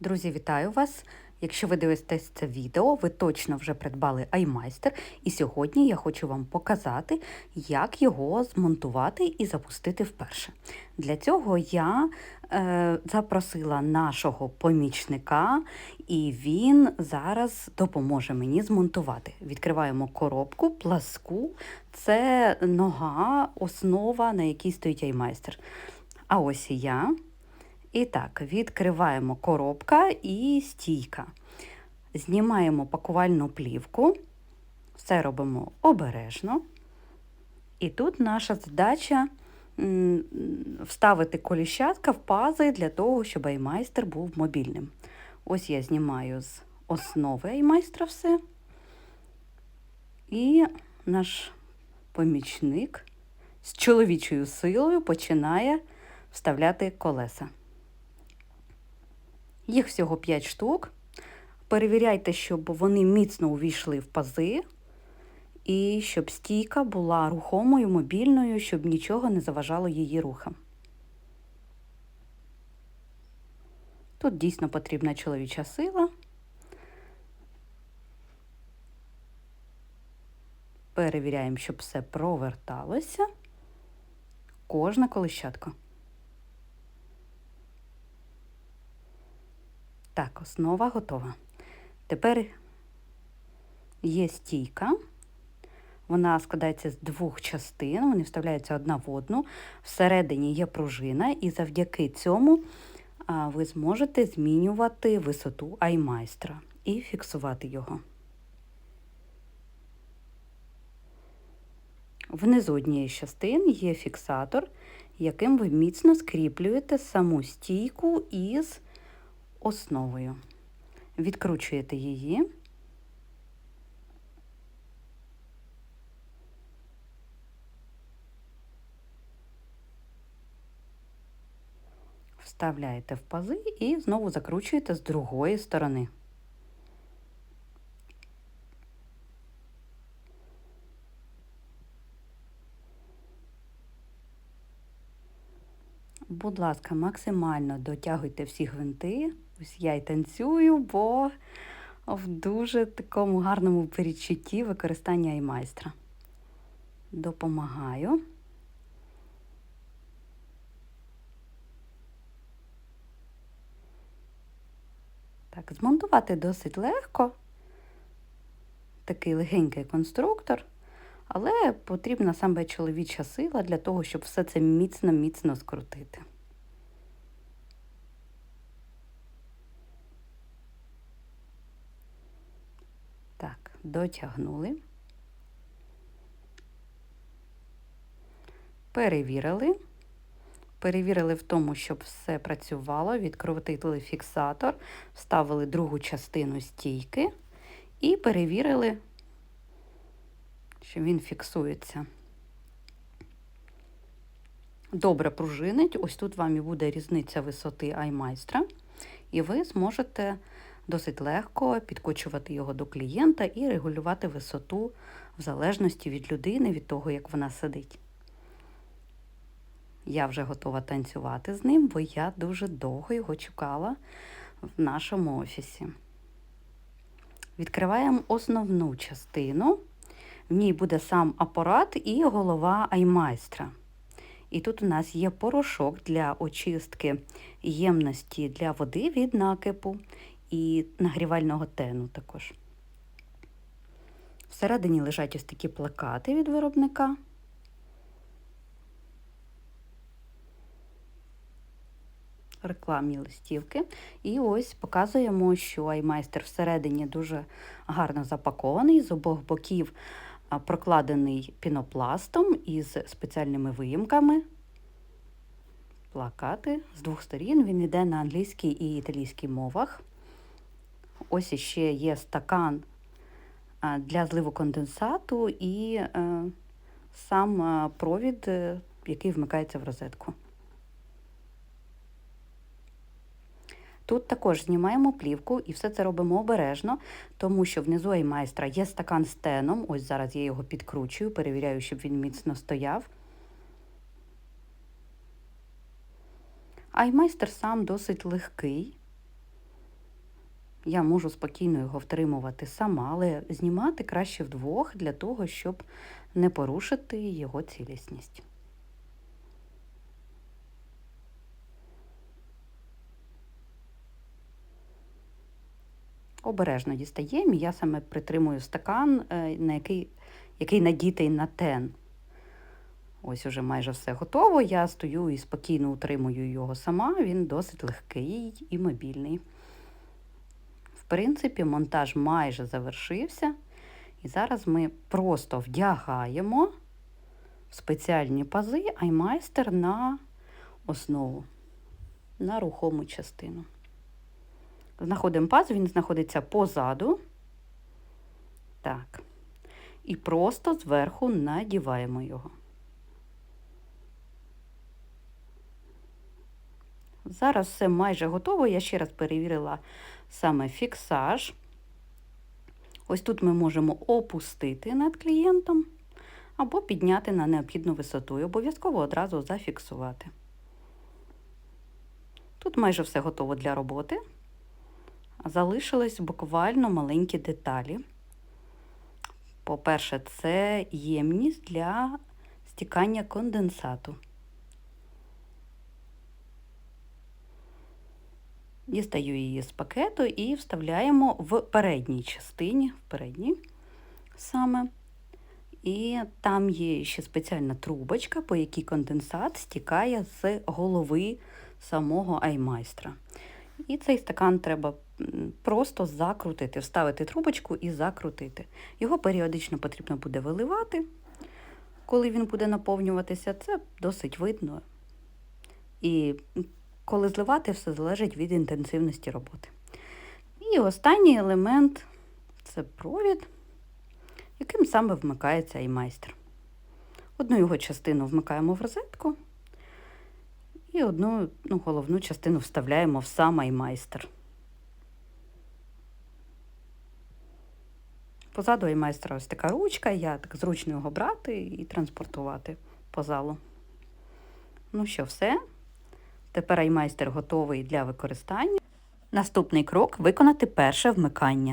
Друзі, вітаю вас! Якщо ви дивитесь це відео, ви точно вже придбали iMeister, і сьогодні я хочу вам показати, як його змонтувати і запустити вперше. Для цього я е, запросила нашого помічника, і він зараз допоможе мені змонтувати. Відкриваємо коробку, пласку, це нога, основа, на якій стоїть iMeister. А ось і я. І так, відкриваємо коробка і стійка. Знімаємо пакувальну плівку, все робимо обережно. І тут наша задача вставити коліщатка в пази для того, щоб аймайстер був мобільним. Ось я знімаю з основи аймайстра все. І наш помічник з чоловічою силою починає вставляти колеса. Їх всього 5 штук. Перевіряйте, щоб вони міцно увійшли в пази, і щоб стійка була рухомою, мобільною, щоб нічого не заважало її рухам. Тут дійсно потрібна чоловіча сила. Перевіряємо, щоб все проверталося. Кожна колищатка. Так, основа готова. Тепер є стійка. Вона складається з двох частин, вони вставляються одна в одну. Всередині є пружина, і завдяки цьому ви зможете змінювати висоту аймайстра і фіксувати його. Внизу однієї з частин є фіксатор, яким ви міцно скріплюєте саму стійку із основою. Відкручуєте її. Вставляєте в пази і знову закручуєте з другої сторони. Будь ласка, максимально дотягуйте всі гвинти. Ось я й танцюю, бо в дуже такому гарному передчутті використання аймайстра. Допомагаю. Так, змонтувати досить легко. Такий легенький конструктор, але потрібна саме чоловіча сила для того, щоб все це міцно-міцно скрутити. Так, дотягнули. Перевірили. Перевірили в тому, щоб все працювало, відкрутили фіксатор, вставили другу частину стійки і перевірили, що він фіксується. Добре пружинить. Ось тут вам і буде різниця висоти аймайстра, і ви зможете досить легко підкочувати його до клієнта і регулювати висоту в залежності від людини, від того, як вона сидить. Я вже готова танцювати з ним, бо я дуже довго його чекала в нашому офісі. Відкриваємо основну частину. В ній буде сам апарат і голова аймайстра. І тут у нас є порошок для очистки ємності для води від накипу і нагрівального тену також. Всередині лежать ось такі плакати від виробника. Рекламні листівки. І ось показуємо, що аймайстер всередині дуже гарно запакований, з обох боків прокладений пінопластом із спеціальними виїмками. Плакати з двох сторін. Він йде на англійській і італійській мовах. Ось іще є стакан для зливу конденсату і е, сам провід, е, який вмикається в розетку. Тут також знімаємо плівку і все це робимо обережно, тому що внизу аймайстра є стакан з теном. Ось зараз я його підкручую, перевіряю, щоб він міцно стояв. Аймайстер сам досить легкий. Я можу спокійно його втримувати сама, але знімати краще вдвох для того, щоб не порушити його цілісність. Обережно дістаємо, я саме притримую стакан, е, на який, який надітий на тен. Ось уже майже все готово. Я стою і спокійно утримую його сама. Він досить легкий і мобільний. Принципі, монтаж майже завершився. І зараз ми просто вдягаємо в спеціальні пази аймайстер на основу, на рухому частину. Знаходимо паз, він знаходиться позаду. Так. І просто зверху надіваємо його. Зараз все майже готово. Я ще раз перевірила саме фіксаж. Ось тут ми можемо опустити над клієнтом або підняти на необхідну висоту і обов'язково одразу зафіксувати. Тут майже все готово для роботи. Залишились буквально маленькі деталі. По-перше, це ємність для стікання конденсату. Дістаю її з пакету і вставляємо в передній частині, в передній саме. І там є ще спеціальна трубочка, по якій конденсат стікає з голови самого аймайстра. І цей стакан треба просто закрутити, вставити трубочку і закрутити. Його періодично потрібно буде виливати, коли він буде наповнюватися, це досить видно. І коли зливати, все залежить від інтенсивності роботи. І останній елемент це провід, яким саме вмикається аймайстер. Одну його частину вмикаємо в розетку, і одну ну, головну частину вставляємо в сам аймайстер. Позаду аймайстера ось така ручка, я так зручно його брати і транспортувати по залу. Ну що, все. Тепер аймайстер готовий для використання. Наступний крок виконати перше вмикання.